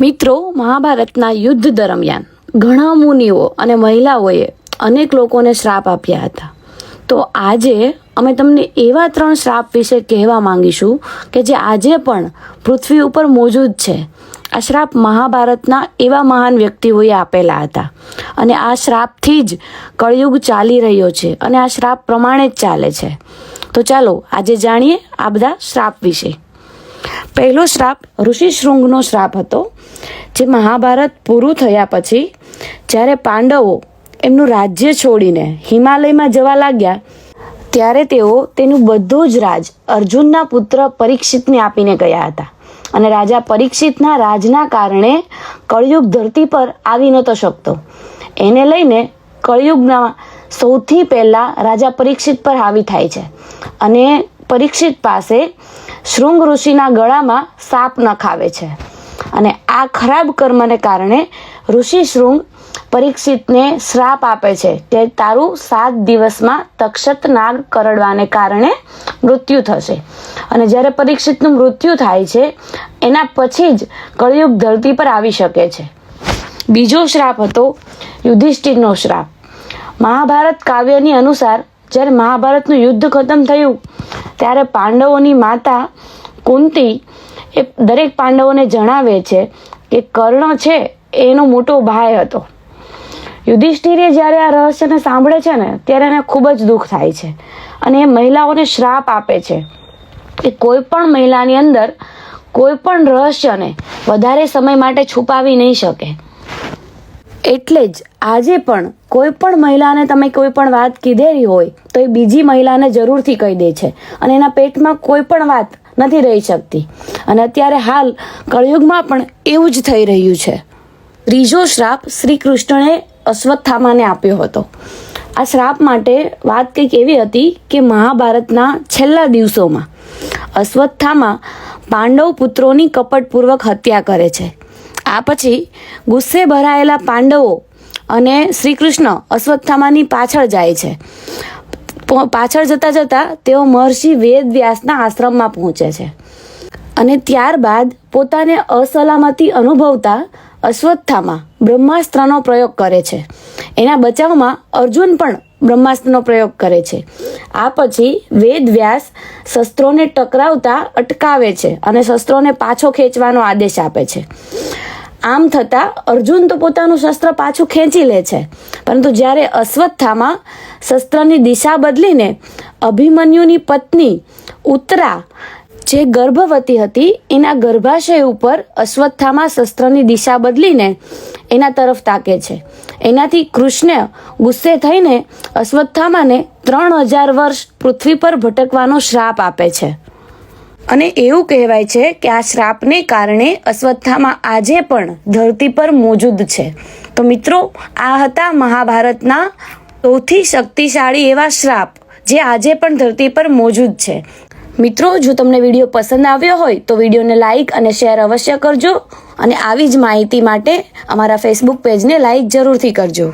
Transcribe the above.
મિત્રો, મહાભારતના યુદ્ધ દરમિયાન ઘણા મુનિઓ અને મહિલાઓએ અનેક લોકોને શ્રાપ આપ્યા હતા. તો આજે અમે તમને એવા ત્રણ શ્રાપ વિશે કહેવા માંગીશું કે જે આજે પણ પૃથ્વી ઉપર મોજૂદ છે. આ શ્રાપ મહાભારતના એવા મહાન વ્યક્તિઓએ આપેલા હતા. અને આ શ્રાપથી જ કળયુગ ચાલી રહ્યો છે અને આ શ્રાપ પ્રમાણે જ ચાલે છે. તો ચાલો આજે જાણીએ આ બધા શ્રાપ વિશે. પહેલો શ્રાપ ઋષિ શૃંગનો શ્રાપ હતો, જે મહાભારત પૂરું થયા પછી, જ્યારે પાંડવો એમનું રાજ્ય છોડીને હિમાલયમાં જવા લાગ્યા, ત્યારે તેઓ તેનું બધું જ રાજ અર્જુનના પુત્ર પરીક્ષિતને આપીને ગયા હતા. અને રાજા પરીક્ષિતના રાજના કારણે કળયુગ ધરતી પર આવી નહોતો શકતો. એને લઈને કળયુગના સૌથી પહેલાં રાજા પરીક્ષિત પર હાવી થાય છે. અને પરીક્ષિત પાસે શૃંગ ઋષિના ગળામાં સાપ નખાવે છે. અને આ ખરાબ કર્મને કારણે ઋષિ શૃંગ પરીક્ષિતને શ્રાપ આપે છે કે તારું સાત દિવસમાં તક્ષત નાગ કરડવાને કારણે મૃત્યુ થશે. અને જ્યારે પરીક્ષિતનું મૃત્યુ થાય છે, એના પછી જ કળિયુગ ધરતી પર આવી શકે છે. બીજો શ્રાપ હતો યુધિષ્ઠિરનો શ્રાપ. મહાભારત કાવ્યની અનુસાર જ્યારે મહાભારતનું યુદ્ધ ખતમ થયું ત્યારે પાંડવોની માતા કુંતી એ દરેક પાંડવોને જણાવે છે કે કર્ણ છે એનો મોટો ભાઈ હતો. યુધિષ્ઠિરે જ્યારે આ રહસ્યને સાંભળે છે ને, ત્યારે એને ખૂબ જ દુઃખ થાય છે અને એ મહિલાઓને શ્રાપ આપે છે કે કોઈ પણ મહિલાની અંદર કોઈ પણ રહસ્યને વધારે સમય માટે છુપાવી નહીં શકે. એટલે જ આજે પણ કોઈ પણ મહિલાને તમે કોઈ પણ વાત કીધેલી હોય, તો એ બીજી મહિલાને જરૂરથી કહી દે છે. અને એના પેટમાં કોઈ પણ વાત નથી રહી શકતી. અને અત્યારે હાલ કળયુગમાં પણ એવું જ થઈ રહ્યું છે. ત્રીજો શ્રાપ શ્રી કૃષ્ણએ અશ્વત્થામાને આપ્યો હતો. આ શ્રાપ માટે વાત કંઈક એવી હતી કે મહાભારતના છેલ્લા દિવસોમાં અશ્વત્થામાં પાંડવ પુત્રોની કપટપૂર્વક હત્યા કરે છે. આ પછી ગુસ્સે ભરાયેલા પાંડવો અને શ્રી કૃષ્ણ અશ્વત્થામાની પાછળ જાય છે. પાછળ જતા જતા તેઓ મહર્ષિ વેદવ્યાસના આશ્રમમાં પહોંચે છે. અને ત્યારબાદ પોતાને અસલામતી અનુભવતા અશ્વત્થામાં બ્રહ્માસ્ત્રનો પ્રયોગ કરે છે. એના બચાવમાં અર્જુન પણ બ્રહ્માસ્ત્રનો પ્રયોગ કરે છે. આ પછી વેદવ્યાસ શસ્ત્રોને ટકરાવતા અટકાવે છે અને શસ્ત્રોને પાછો ખેંચવાનો આદેશ આપે છે. આમ થતાં અર્જુન તો પોતાનું શસ્ત્ર પાછું ખેંચી લે છે. પરંતુ જ્યારે અશ્વત્થામાં શસ્ત્રની દિશા બદલીને અભિમન્યુની પત્ની ઉત્તરા જે ગર્ભવતી હતી, એના ગર્ભાશય ઉપર અશ્વત્થામાં શસ્ત્રની દિશા બદલીને એના તરફ તાકે છે. એનાથી કૃષ્ણ ગુસ્સે થઈને અશ્વત્થામાને ત્રણ હજાર વર્ષ પૃથ્વી પર ભટકવાનો શ્રાપ આપે છે. અને એવું કહેવાય છે કે આ શ્રાપને કારણે અશ્વત્થામાં આજે પણ ધરતી પર મોજૂદ છે. તો મિત્રો, આ હતા મહાભારતના સૌથી શક્તિશાળી એવા શ્રાપ જે આજે પણ ધરતી પર મોજૂદ છે. મિત્રો, જો તમને વીડિયો પસંદ આવ્યો હોય તો વિડીયોને લાઇક અને શેર અવશ્ય કરજો અને આવી જ માહિતી માટે અમારા ફેસબુક પેજને લાઇક જરૂરથી કરજો.